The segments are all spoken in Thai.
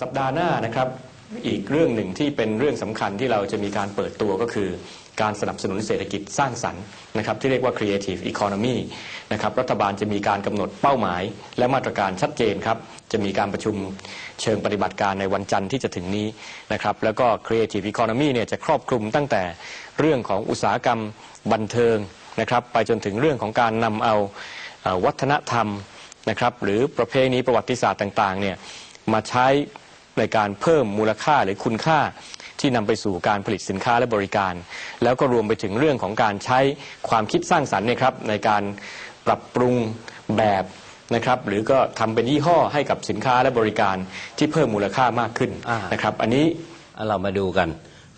สัปดาห์หน้านะครับอีกเรื่องหนึ่งที่เป็นเรื่องสำคัญที่เราจะมีการเปิดตัวก็คือ การสนับสนุนเศรษฐกิจสร้างสรรค์นะครับที่เรียกว่า creative economy นะครับรัฐบาลจะมีการกำหนดเป้าหมาย และมาตรการชัดเจนครับจะมีการประชุมเชิงปฏิบัติการในวันจันทร์ที่จะถึงนี้นะครับแล้วก็ creative economy เนี่ยจะครอบคลุมตั้งแต่เรื่องของอุตสาหกรรมบันเทิงนะครับไปจนถึงเรื่องของการนำเอาเอ่อวัฒนธรรมนะครับหรือประเพณีประวัติศาสตร์ต่างๆเนี่ยมาใช้ ในการเพิ่มมูลค่าหรือคุณค่าที่นำไปสู่การผลิตสินค้าและบริการ แล้วก็รวมไปถึงเรื่องของการใช้ความคิดสร้างสรรค์เนยครับในการปรับปรุงแบบนะครับหรือก็ทำเป็นยี่ห้อให้กับสินค้าและบริการที่เพิ่มมูลค่ามากขึ้นอ่านะครับ อันนี้อะเรามาดูกัน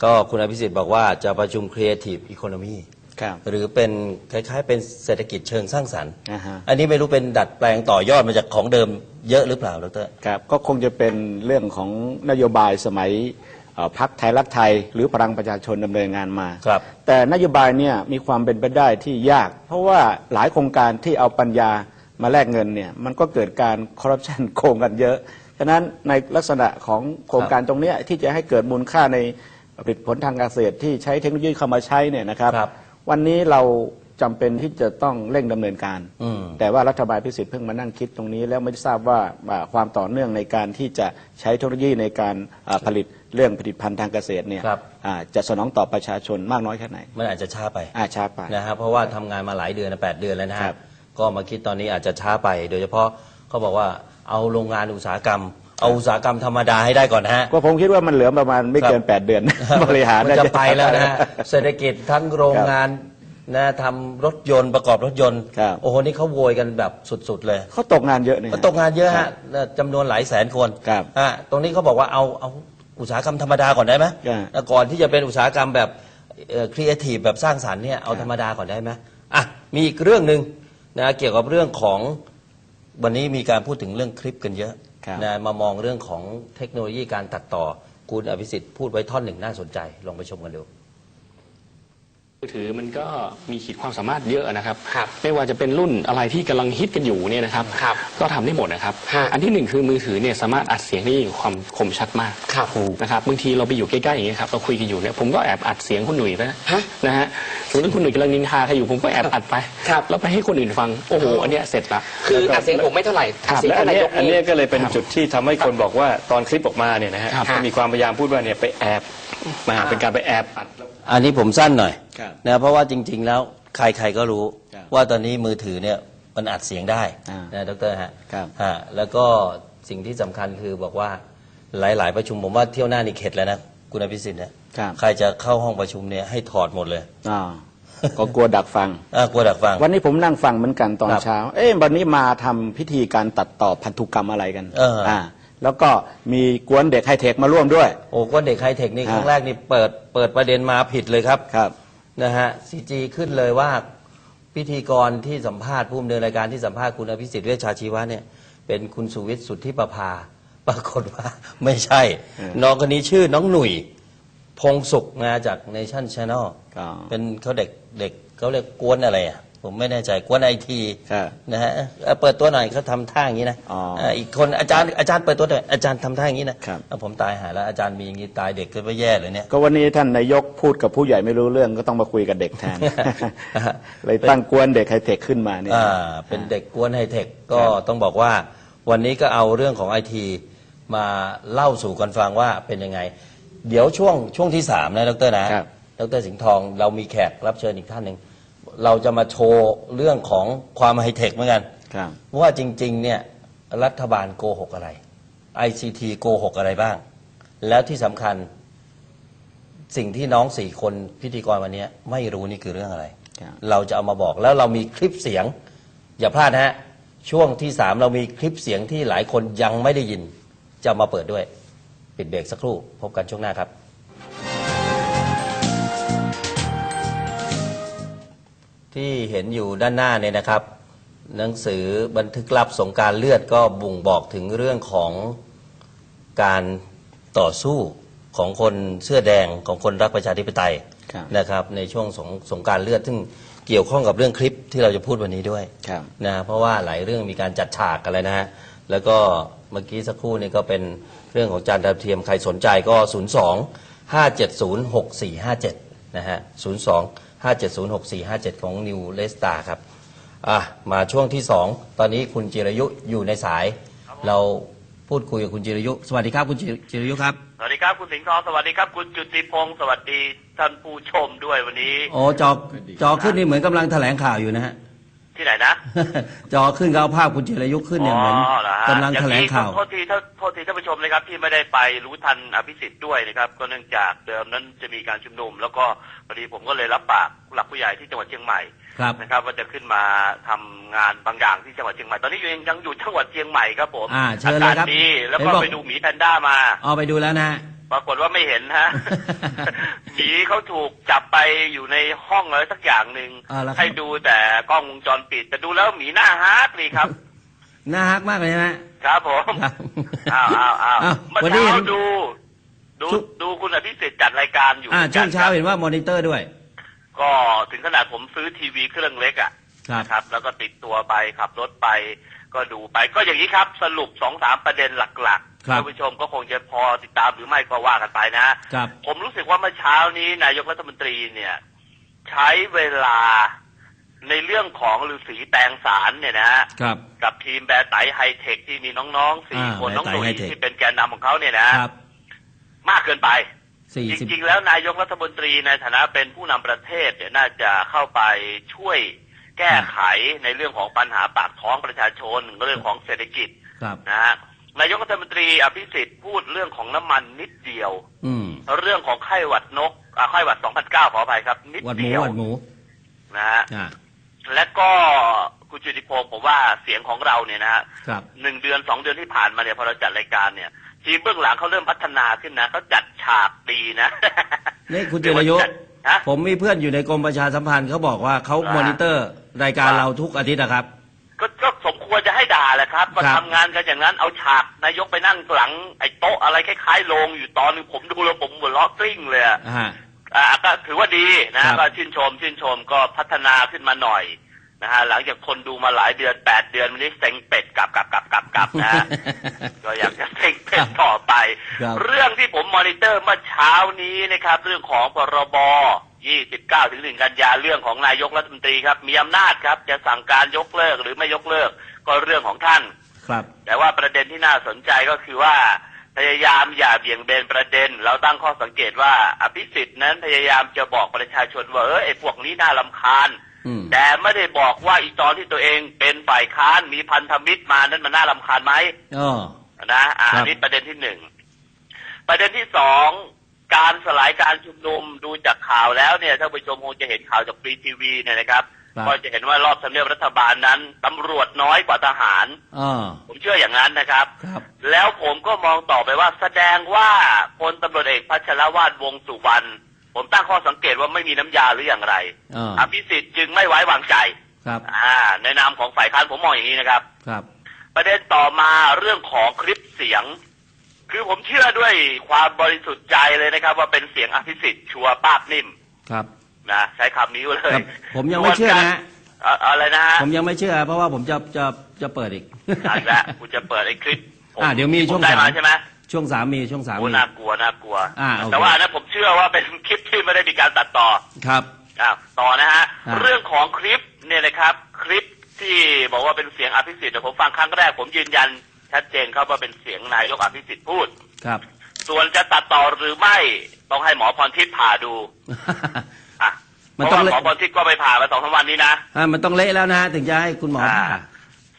ก็คุณอภิสิทธิ์บอกว่าจะประชุม Creative Economy ครับหรือเป็นคล้ายๆ เป็นเศรษฐกิจเชิงสร้างสรรค์ อ่าฮะ อันนี้ไม่รู้เป็นดัดแปลงต่อยอดมาจากของเดิมเยอะหรือเปล่าดร ครับก็คงจะเป็นเรื่องของนโยบายสมัยเอ่อพรรคไทยรักไทย หรือพลังประชาชนดำเนินงานมา ครับ แต่นโยบายเนี่ยมีความเป็นไปได้ที่ยาก เพราะว่าหลายโครงการที่เอาปัญญามาแลกเงินเนี่ยมันก็เกิดการคอร์รัปชัน โกงกันเยอะ ฉะนั้นในลักษณะของโครงการตรงเนี้ยที่จะให้เกิดมูลค่าในผลิตผลทางการเกษตรที่ใช้เทคโนโลยีเข้ามาใช้เนี่ยนะครับ ครับ วันนี้เราจำเป็นที่จะต้องเร่งดำเนินการ อืม แต่ว่ารัฐบาลพิสิทธิ์เพิ่งมานั่งคิดตรงนี้ แล้วไม่ทราบว่าว่าความต่อเนื่องในการที่จะใช้เทคโนโลยีในการอ่าผลิตเรื่องผลิตภัณฑ์ทางเกษตรเนี่ยครับ อ่าจะสนองต่อประชาชนมากน้อยแค่ไหนมันอาจจะช้าไปอาช้าไป นะฮะเพราะว่าทำงานมาหลายเดือนนะแปดเดือนแล้วนะครัฮะบก็มาคิดตอนนี้อาจจะช้าไป โดยเฉพาะเขาบอกว่าเอาโรงงานอุตสาหกรรม เอาอุตสาหกรรมธรรมดาให้ได้ก่อนนะฮะ ก็ผมคิดว่ามันเหลือประมาณไม่เกินครับ8เดือน บริหารมันจะไปแล้วนะฮะเศรษฐกิจทั้งโรงงานนะทำรถยนต์ประกอบรถยนต์ ครับโอ้โห นี่เขาโวยกันแบบสุด ๆ เลยเขาตกงานเยอะเนี่ยมันตกงานเยอะฮะจำนวนหลายแสนคนครับอะตรงนี้เขาบอกว่าเอาเอาอุตสาหกรรมธรรมดาก่อนได้ไหมครับแล้วก่อนที่จะเป็นอุตสาหกรรมแบบครีเอทีฟแบบสร้างสรรค์เนี่ยเอาครับธรรมดาก่อนได้ไหมอะมีอีกเรื่องหนึ่งนะเกี่ยวกับเรื่องของวันนี้มีการพูดถึงเรื่องคลิปกันเยอะ ครับ นะมามองเรื่องของเทคโนโลยีการตัดต่อ คุณอภิสิทธิ์พูดไว้ท่อนหนึ่งน่าสนใจ ลองไปชมกันดู มือถือมันก็มีขีดความสามารถเยอะนะครับครับไม่ว่าจะเป็นรุ่นอะไรที่กำลังฮิตกันอยู่เนี่ยนะครับครับก็ทำได้หมดนะครับฮะอันที่หนึ่งคือมือถือเนี่ยสามารถอัดเสียงได้อย่างความคมชัดมากครับนะครับบางทีเราไปอยู่ใกล้ๆอย่างนี้ยครับเราคุยกันอยู่เนี่ยผมก็แอบอัดเสียงคุณหนุ่ยไปฮะนะฮะสมมติคุณหนุ่ยกำลังนินทาใครอยู่ผมก็แอบอัดไปครับแล้วไปให้คนอื่นฟังโอ้โหอันเนี้ยเสร็จละคืออัดเสียงผมไม่เท่าไหร่อัดเสียงและอัท่านนนาเนี้ยยกอันเนี้ยนี่ก็เลยเป็นจุดที่ทำให้คนบอกว่าตอนคลิปออกมาเนี่ยนะฮะครับก็มีความพยายามพูดว่าเนี่ยไปแอบมาเป็นการไปแอบอัดอันนี้ผมสั้นหน่อย ครับนะเพราะว่าจริง ๆ แล้วใครๆก็รู้ ครับว่าตอนนี้มือถือเนี่ยมันอัดเสียงได้อ่านะดรฮะครับฮะแล้วก็สิ่งที่สำคัญคือบอกว่าหลาย ๆ ประชุมผมว่าเที่ยวหน้านี่เข็ดแล้วนะคุณอภิสิทธิ์เนี่ยครับ ใครจะเข้าห้องประชุมเนี่ยให้ถอดหมดเลยอ่าก็กลัวดักฟัง อ่ากลัวดักฟัง วันนี้ผมนั่งฟังเหมือนกันตอนครับเช้า เอ๊ะวันนี้มาทำพิธีการตัดต่อพันธุกรรมอะไรกันเอออ่ แล้วก็มีกวนเด็กไฮเทคมาร่วมด้วย โอ้ก็เด็กไฮเทคนี่อ่าครั้งแรกนี่เปิดเปิดประเด็นมาผิดเลยครับ ครับ นะฮะซีจีขึ้นเลยว่าพิธีกรที่สัมภาษณ์ผู้ดำเนินรายการที่สัมภาษณ์คุณอภิสิทธิ์เวชชาชีวะเนี่ยเป็นคุณสุวิทย์สุทธิประภา ปรากฏว่าไม่ใช่อืมน้องคนนี้ชื่อน้องหนุ่ย พงสุขนะจากเนชั่นช n แนลอ๋อเป็นเขาเด็กเด็กเขาเรียกกวนอะไรอะ ผมไม่แน่ใจกวนไอทีครับนะฮะเอ่อเปิดตัวหน่อยเขาทำท่าอย่างนี้นะอ๋ออ่าอีกคนอาจารย์อาจารย์เปิดตัวหน่อยอาจารย์ทำท่าอย่างนี้นะครับแล้วผมตายหาแล้วอาจารย์มีอย่างนี้ตายเด็กก็ไม่แย่เลยเนี่ยก็วันนี้ท่านนายกพูดกับผู้ใหญ่ไม่รู้เรื่องก็ต้องมาคุยกับเด็กแทนเลยตั้งกวนเด็กไฮเทคขึ้นมาเนี่ยอ่าเป็นเด็กกวนไฮเทคก็ครับต้องบอกว่า วันนี้ก็เอาเรื่องของไอทีมาเล่าสู่กันฟังว่าเป็นยังไง เดี๋ยวช่วงช่วงที่สามนะดรนะครับดรสิงห์ทองเรามีแขกรับเชิญอีกท่านหนึ่ง เราจะมาโชว์เรื่องของความไฮเทคเหมือนกันครับ ว่าจริง ๆ เนี่ยรัฐบาลโกหกอะไร ICT โกหกอะไรบ้าง แล้วที่สำคัญสิ่งที่น้องสี่คนพิธีกรวันนี้ไม่รู้นี่คือเรื่องอะไร ครับ เราจะเอามาบอกแล้วเรามีคลิปเสียง อย่าพลาดนะฮะ ช่วงที่สามเรามีคลิปเสียงที่หลายคนยังไม่ได้ยิน จะเอามาเปิดด้วย ปิดเบรกสักครู่ พบกันช่วงหน้าครับ ที่เห็นอยู่ด้านหน้าเนี่ยนะครับ หนังสือบันทึกลับสงกรารเลือดก็บ่งบอกถึงเรื่องของการต่อสู้ของคนเสื้อแดงของคนรักประชาธิปไตยครับนะครับ ในช่วงสงสงกรารเลือด ซึ่งเกี่ยวข้องกับเรื่องคลิปที่เราจะพูดวันนี้ด้วยครับนะเพราะว่าหลายเรื่องมีการจัดฉากกันเลยนะฮะแล้วก็เมื่อกี้สักครู่นี่ก็เป็นเรื่องของจานดาวเทียมใครสนใจก็ 02 570 6457นะฮะ02 570 6457 ของ New l e s t a r ครับอะมาช่วงที่ 2 ตอนนี้คุณจิรยุอยู่ในสาย เราพูดคุยกับคุณจิรยุ สวัสดีครับคุณจิจิรยุครับ สวัสดีครับคุณสิงห์ทองสวัสดีครับ คุณจุติพงศ์สวัสดีท่านผู้ชมด้วยวันนี้ โอ้จอจอขึ้นนี่เหมือนกำลังแถลงข่าวอยู่นะฮะ ที่ไหนนะ จอขึ้นก็เอาภาพคุณจิรยุขึ้นเนี่ยเหมือนเหรอฮะกำลังแถลงข่าว อย่นี้โทษทีโทษโทษทีท่านผู้ชมเลยครับ ที่ไม่ได้ไปรู้ทันอภิสิทธิ์ด้วยนะครับ ก็เนื่องจากเดิมนั้นจะมีการชุมนุม แล้วก็พอดีผมก็เลยรับปากผู้หลักผู้ใหญ่ที่จังหวัดเชียงใหม่ครับ นะครับว่าจะขึ้นมาทำงานบางอย่างที่จังหวัดเชียงใหม่ ตอนนี้ยังยังอยู่จังหวัดเชียงใหม่ครับผมอ่าเชิญเลยครับอากาศดีแล้วเห็ก็นบอก ไปดูหมีแพนด้ามา เอาไปดูแล้วนะฮะ ปรากฏว่าไม่เห็นฮะหมีเขาถูกจับไปอยู่ในห้องอะไรสักอย่างหนึ่งอ่าแล้วครับให้ดูแต่กล้องวงจรปิด แต่ดูแล้วหมีหน้าฮาร์ดเลยครับน่าฮักมากเลยนะฮะครับผมครับอ้าวอ้าวอ้าวอ้าวเมื่อวันนี้เช้าเห็นดู ดูชุดดูคุณอภิสิทธิ์จัดรายการอยู่อ่าหมืนช่กัวนงเช้าครับเห็นว่ามอนิเตอร์ด้วย ก็ถึงขนาดผมซื้อทีวีเครื่องเล็กอะครับนะครับ แล้วก็ติดตัวไปขับรถไป ก็ดูไปก็อย่างนี้ครับ สรุปสองสามประเด็นหลักๆครับท่านผู้ชมก็คงจะพอติดตามหรือไม่ก็ว่ากันไปนะครับผมรู้สึกว่าเมื่อเช้านี้นายกรัฐมนตรีเนี่ย ใช้เวลาในเรื่องของฤาษีแตงสารเนี่ยนะฮะครับกับทีมแบร์ไตไฮเทคที่มีน้องๆสี่อ่าคนแบร์ไตน้องหนุ่ยไฮเทคที่เป็นแกนนำของเขาเนี่ยนะครับมากเกินไปสี่จสิบริงๆแล้วนายกรัฐมนตรีในฐานะเป็นผู้นำประเทศเนี่ยน่าจะเข้าไปช่วย แก้ไขในเรื่องของปัญหาปากท้องประชาชนเรื่องของเศรษฐกิจครับนะฮะนายกรัฐมนตรีอภิสิทธิ์พูดเรื่องของน้ำมันนิดเดียว อืมเรื่องของไข้หวัดนกอ่าไข้หวัด2009ขออภัยครับ นิดหวัดหมูเดียวหวัดหมูนะฮะอ่าและก็คุณจุติพงศ์ผมว่าเสียงของเราเนี่ยนะฮะครับหนึ่งเดือนสองเดือนที่ผ่านมาเนี่ยพอเราจัดรายการเนี่ยทีมเบื้องหลังเขาเริ่มพัฒนาขึ้นนะเขาจัดฉากดีนะนี่คุณจิรยุ ฮะ ผมมีเพื่อนอยู่ในกรมประชาสัมพันธ์เขาบอกว่าเขาอ่ามอนิเตอร์รายการว่าเราทุกอาทิตย์นะครับ ก็ก็สมควรจะให้ด่าแหละครับก็ครับ ทำงานกันอย่างนั้นเอาฉากนายกไปนั่งหลังไอ้โต๊ะอะไรคล้ายๆโรงอยู่ตอนหนึงผมดูแล้วผมหัวเราะกลิ้งเลยอะ อ่า อ่าก็ถือว่าดีนะครับ ก็ชื่นชมชื่นชมก็พัฒนาขึ้นมาหน่อย นะฮะหลังจากคนดูมาหลายเดือนแปดเดือนวันนี้เซ็งเป็ดกลับกลับกลับกลับกลับนะฮะก็อยากจะเซ็งเป็ดต่อไปครับเรื่องที่ผมมอนิเตอร์เมื่อเช้านี้นะครับ เรื่องของพรบ29ถึง1กันยาเรื่องของนายกรัฐมนตรีครับ มีอำนาจครับ จะสั่งการยกเลิกหรือไม่ยกเลิก ก็เรื่องของท่านครับ แต่ว่าประเด็นที่น่าสนใจก็คือว่าพยายามอย่าเบี่ยงเบนประเด็น เราตั้งข้อสังเกตว่าอภิสิทธิ์นั้นพยายามจะบอกประชาชนว่าเออไอ้พวกนี้น่าลำคาญอืม แต่ไม่ได้บอกว่าอีตอนที่ตัวเองเป็นฝ่ายค้านมีพันธมิตรมานั้นมันน่าลำคาญไหมอ๋อนะอ่าครับอันนี้ประเด็นที่หนึ่งประเด็นที่สองการสลายการชุมนุมดูจากข่าวแล้วเนี่ยท่านผู้ชมคงจะเห็นข่าวจากฟรีทีวีเนี่ยนะครับครับก็จะเห็นว่ารอบทำเนียบรัฐบาลนั้นตำรวจน้อยกว่าทหารอ๋อผมเชื่ออย่างนั้นนะครับครับแล้วผมก็มองต่อไปว่าแสดงว่าพลตำรวจเอกพัชรวาทวงษ์สุวรรณ ผมตั้งข้อสังเกตว่าไม่มีน้ำยาหรืออย่างไรอ่าอภิสิทธิ์จึงไม่ไว้วางใจครับอ่าในนามของฝ่ายค้านผมมองอย่างนี้นะครับ ครับ ประเด็นต่อมาเรื่องของคลิปเสียง คือผมเชื่อด้วยความบริสุทธิ์ใจเลยนะครับ ว่าเป็นเสียงอภิสิทธิ์ชัวร์ป้าบนิ่มครับนะใช้คำนี้เลคยรับผมยังไม่เชื่อนะฮะส่วนการอะอะไรนะฮะผมยังไม่เชื่อ เพราะว่าผมจะจะจะเปิดอีกอะอีกแล้วกูจะเปิดไอ้คลิปผมอะเดี๋ยวมีช่วงผได้มาสามใช่ไหม ช่วงสามมีช่วงสามโอ้มี น่ากลัวน่ากลัว อ่าโอเค แต่ว่าอันนะผมเชื่อว่าเป็นคลิปที่ไม่ได้มีการตัดต่อ ครับ อ่าต่อนะฮะ อ่า เรื่องของคลิปเนี่ยนะครับ คลิปที่บอกว่าเป็นเสียงอภิสิทธิ์เนี่ยผมฟังครั้งแรกผมยืนยันชัดเจนครับว่าเป็นเสียงนายกอภิสิทธิ์พูด ครับ ส่วนจะตัดต่อหรือไม่ต้องให้หมอพรทิพย์ผ่าดูอะมันเพต้อราะงว่าเละหมอพรทิพย์ก็ไปผ่ามาสองสามวันนี้นะ อ่ามันต้องเละแล้วนะฮะถึงจะให้คุณหมออ่าผ่า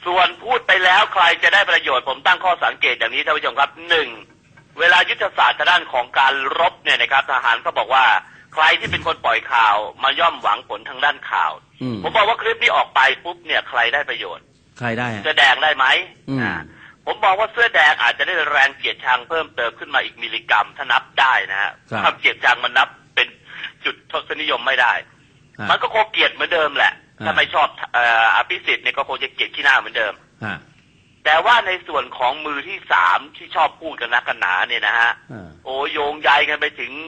ส่วนพูดไปแล้วใครจะได้ประโยชน์ผมตั้งข้อสังเกตอย่างนี้ท่านผู้ชมครับหนึ่งเวลายุทธศาสตร์ทางด้านของการรบเนี่ยนะครับ ทหารก็บอกว่าใครที่เป็นคนปล่อยข่าวมาย่อมหวังผลทางด้านข่าวอืมผมบอกว่าคลิปนี้ออกไปปุ๊บเนี่ยใครได้ประโยชน์ ใครได้ฮะเสื้อแดงได้ไหมอืมอ่าผมบอกว่าเสื้อแดงอาจจะได้แรงเกลียดชังเพิ่มเติมขึ้นมาอีกมิลลิกรัมถ้านับได้นะฮะครับความเกลียดชังมันนับเป็นจุดทศนิยมไม่ได้ฮะมันก็คงเกลียดเหมือนเดิมแหละอ่า ถ้าไม่ชอบเอ่ออภิสิทธิ์เนี่ยก็คงจะเกลียดขี้หน้าเหมือนเดิมฮะแต่ว่าในส่วนของมือที่สามที่ชอบพูดกันนักกันหนาเนี่ยนะฮะอ่าโอ้โยงใยกันไปถึง